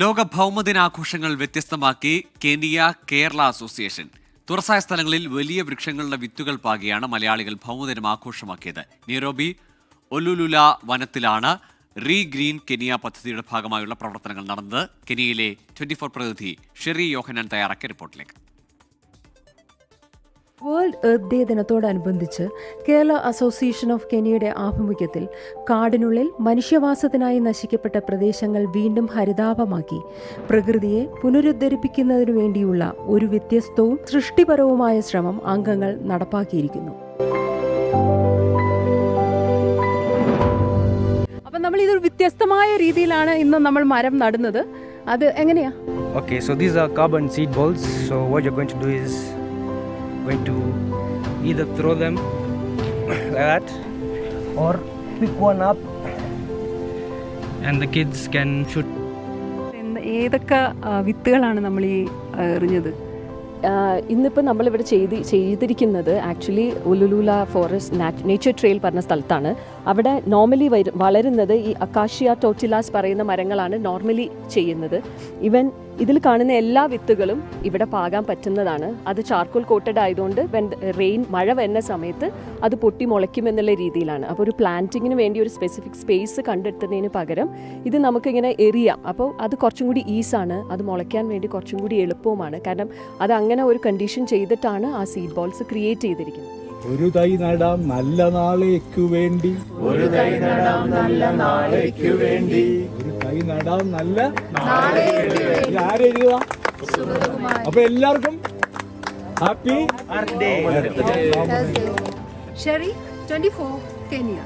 ലോക ഭൗമദിനാഘോഷങ്ങൾ വ്യത്യസ്തമാക്കി കെനിയ കേരള അസോസിയേഷൻ. തുറസായ സ്ഥലങ്ങളിൽ വലിയ വൃക്ഷങ്ങളുടെ വിത്തുകൾ പാകിയാണ് മലയാളികൾ ഭൗമദിനം ആഘോഷമാക്കിയത്. നീറോബി ഒലുലുല വനത്തിലാണ് റീ ഗ്രീൻ കെനിയ പദ്ധതിയുടെ ഭാഗമായുള്ള പ്രവർത്തനങ്ങൾ നടന്നത്. കെനിയയിലെ ട്വന്റി ഫോർ പ്രതിനിധി ഷെറി യോഹനാൻ തയ്യാറാക്കിയ റിപ്പോർട്ടിലേക്ക്. വേൾഡ് എർത്ത് ഡേ ദിനത്തോടനുബന്ധിച്ച് കേരള അസോസിയേഷൻ ഓഫ് കെനിയയുടെ ആഭിമുഖ്യത്തിൽ കാടിനുള്ളിൽ മനുഷ്യവാസത്തിനായി നശിക്കപ്പെട്ട പ്രദേശങ്ങൾ വീണ്ടും ഹരിതാപമാക്കി പ്രകൃതിയെ പുനരുദ്ധരിപ്പിക്കുന്നതിനു വേണ്ടിയുള്ള ഒരു വ്യത്യസ്തവും സൃഷ്ടിപരവുമായ ശ്രമം അംഗങ്ങൾ നടപ്പാക്കിയിരിക്കുന്നു. അപ്പം നമ്മൾ ഇതൊരു വ്യത്യസ്തമായ രീതിയിലാണ് ഇന്ന് നമ്മൾ മരം നടുന്നത്. അത് എങ്ങനെയാ? Okay, so these are carbon seed balls. So what you're going to do is going to either throw them like that or pick one up and the kids can shoot ഏതൊക്കെ വിത്തുകളാണ് നമ്മൾ ഈ എറിഞ്ഞത് ഇന്നിപ്പോൾ നമ്മളിവിടെ ചെയ്ത് ചെയ്തിരിക്കുന്നത് actually Oloolua forest nature trail പറഞ്ഞ സ്ഥലത്താണ്. അവിടെ നോർമലി വളരുന്നത് ഈ അക്കാഷിയ ടോട്ടിലാസ് പറയുന്ന മരങ്ങളാണ് നോർമലി ചെയ്യുന്നത്. ഇവൻ ഇതിൽ കാണുന്ന എല്ലാ വിത്തുകളും ഇവിടെ പാകാൻ പറ്റുന്നതാണ്. അത് ചാർക്കോൾ കോട്ടഡ് ആയതുകൊണ്ട് വെൻ റെയിൻ മഴ വരുന്ന സമയത്ത് അത് പൊട്ടി മുളയ്ക്കുമെന്നുള്ള രീതിയിലാണ്. അപ്പോൾ ഒരു പ്ലാന്റിങ്ങിന് വേണ്ടി ഒരു സ്പെസിഫിക് സ്പേസ് കണ്ടെത്തുന്നതിന് പകരം ഇത് നമുക്കിങ്ങനെ എറിയാം. അപ്പോൾ അത് കുറച്ചും കൂടി ഈസാണ് അത് മുളയ്ക്കാൻ വേണ്ടി കുറച്ചും കൂടി എളുപ്പവുമാണ്. കാരണം അത് അങ്ങനെ ഒരു കണ്ടീഷൻ ചെയ്തിട്ടാണ് ആ സീഡ് ബോൾസ് ക്രിയേറ്റ് ചെയ്തിരിക്കുന്നത്. ഒരു തൈ നടാം നല്ല നാളേക്കു വേണ്ടി. ഒരു തൈ നടാം നല്ല നാളേക്കു വേണ്ടി. ഒരു തൈ നടാം നല്ല ആരെഴുതുക അപ്പൊ എല്ലാവർക്കും happy Sherry twenty four Kenya